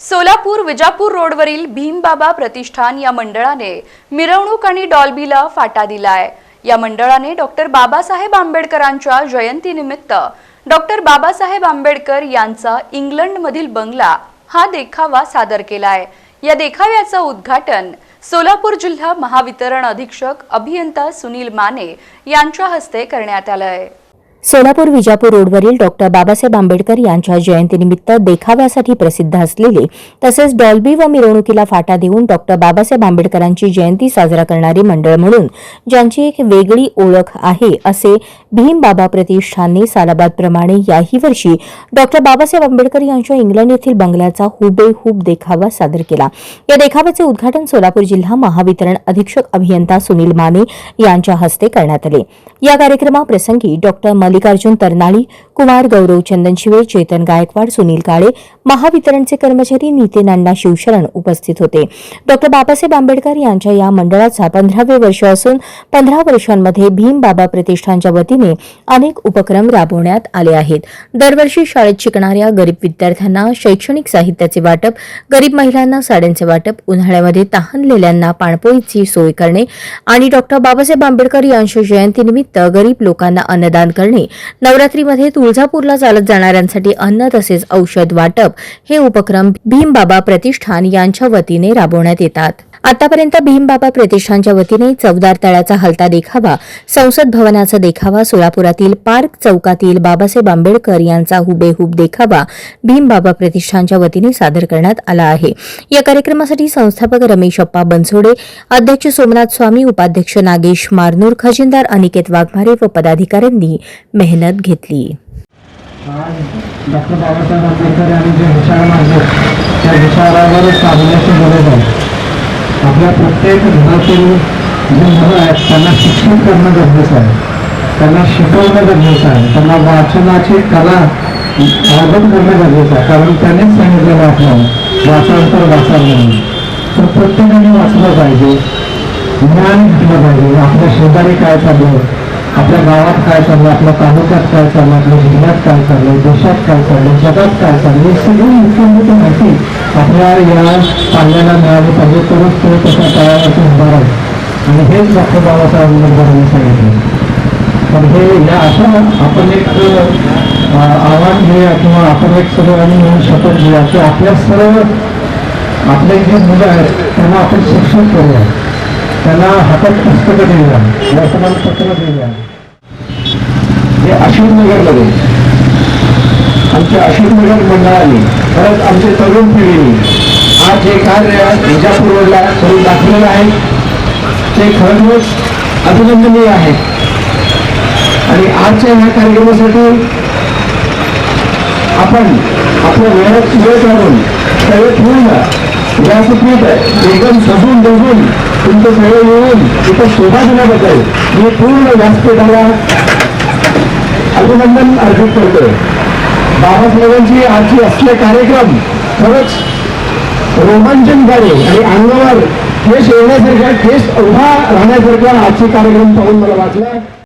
सोलापूर विजापूर रोडवरील भीमबाबा प्रतिष्ठान या मंडळाने मिरवणूक आणि डॉल्बीला फाटा दिलाय. या मंडळाने डॉक्टर बाबासाहेब आंबेडकरांच्या जयंतीनिमित्त डॉक्टर बाबासाहेब आंबेडकर यांचा इंग्लंडमधील बंगला हा देखावा सादर केलाय. या देखाव्याचं उद्घाटन सोलापूर जिल्हा महावितरण अधीक्षक अभियंता सुनील माने यांच्या हस्ते करण्यात आलंय. सोलापूर विजापूर रोडवरील डॉक्टर बाबासाहेब आंबेडकर यांच्या जयंतीनिमित्त देखाव्यासाठी प्रसिद्ध असलेले तसेच डॉल्बी व मिरवणुकीला फाटा देऊन डॉक्टर बाबासाहेब आंबेडकरांची जयंती साजरा करणारे मंडळ म्हणून ज्यांची एक वेगळी ओळख आहे असे भीमबाबा प्रतिष्ठानने सालाबादप्रमाणे याही वर्षी डॉक्टर बाबासाहेब आंबेडकर यांच्या इंग्लंड येथील बंगल्याचा हुबेहूब देखावा सादर केला. या देखाव्याचे उद्घाटन सोलापूर जिल्हा महावितरण अधीक्षक अभियंता सुनील माने यांच्या हस्ते करण्यात आले. या कार्यक्रमाप्रसंगी डॉक्टर मल्लिकार्जुन तरनाळी कुमार गौरव चंदनशिवे चेतन गायकवाड सुनील काळे महावितरणचे कर्मचारी नितीन अण्णा शिवशरण उपस्थित होते. डॉक्टर बाबासाहेब आंबेडकर यांच्या या मंडळाचा पंधरावे वर्ष असून पंधरा वर्षांमध्ये भीम बाबा प्रतिष्ठानच्या वतीने अनेक उपक्रम राबवण्यात आले आहेत. दरवर्षी शाळेत शिकणाऱ्या गरीब विद्यार्थ्यांना शैक्षणिक साहित्याचे वाटप गरीब महिलांना साड्यांचे वाटप उन्हाळ्यामध्ये तहानलेल्यांना पाणपोईची सोय करणे आणि डॉक्टर बाबासाहेब आंबेडकर यांच्या जयंतीनिमित्त गरीब लोकांना अन्नदान करणे नवरात्रीमध्ये तुळजापूरला चालत जाणाऱ्यांसाठी अन्न तसेच औषध वाटप हे उपक्रम भीमबाबा प्रतिष्ठान यांच्या वतीने राबवण्यात येतात. आतापर्यंत भीमबाबा प्रतिष्ठानच्या वतीने चौदार तळ्याचा हलता देखावा संसद भवनाचा देखावा सोलापुरातील पार्क चौकातील बाबासाहेब आंबेडकर यांचा हुबेहूब देखावा भीमबाबा प्रतिष्ठानच्या वतीने सादर करण्यात आला आहे. या कार्यक्रमासाठी संस्थापक रमेश अप्पा बनसोडे अध्यक्ष सोमनाथ स्वामी उपाध्यक्ष नागेश मारनूर खजिनदार अनिकेत वाघमारे व पदाधिकाऱ्यांनी मेहनत घेतली. डॉक्टर बाबासाहेब आंबेडकर यांनी जे विचार मांडले त्या विचारावर चालण्याची गरज आहे आपल्या प्रत्येक घरातील जे मुलं आहेत त्यांना शिक्षण करणं गरजेचं आहे. त्यांना शिकवणं गरजेचं आहे. त्यांना वाचनाची कला अवगत करणं गरजेचं आहे. कारण त्यानेच सांगितलेलं आहे आपल्याला वाचांतर वाचायला नाही तर प्रत्येकाने वाचलं पाहिजे. ज्ञान घेतलं पाहिजे. आपल्या शेजारी काय चाललं आपल्या गावात काय चाललं आपल्या तालुक्यात काय चाललं आपल्या जिल्ह्यात काय चाललं देशात काय चाललं जगात काय चाललं हे सगळी मुख्यमंत्री माहिती आपल्या या पाल्याला मिळाली पाहिजे तरच तो त्याच्या तळावरती उभा आहे आणि हेच डॉक्टर बाबासाहेब आंबेडकरांनी सांगितलं. पण हे या अशा आपण एक आव्हान घेऊया किंवा आपण एक सगळ्यांनी मिळून शपथ घेऊया की आपल्या सर्व आपले जे मुलं आहेत त्यांना आपण शिक्षण करूया. त्यांना हातात पुस्तकं दिली आहे वर्तमानपत्र दिली आहे हे अशोकनगरमध्ये आमच्या अशोकनगर मंडळाने परत आमच्या तरुण पिढीने आज जे कार्य विजापूर रोडला करून दाखवलेलं आहे. ते खरंच अभिनंदनीय आहे. आणि आजच्या ह्या कार्यक्रमासाठी आपण आपल्या वेळात वेळ काढून सगळे पूर्ण व्यासपीठ एकदम सजून दजून तुमचं सगळं येऊन तिथं शोभा दिल्याबद्दल मी पूर्ण व्यासपीठाला अभिनंदन अर्पित करतोय. बाबासाहेबांची आजची असले कार्यक्रम खरंच रोमांचनकारी आणि अंगावर ठेस येण्यासारखा ठेस उभा राहण्यासारखा आजचे कार्यक्रम पाहून मला वाटलं.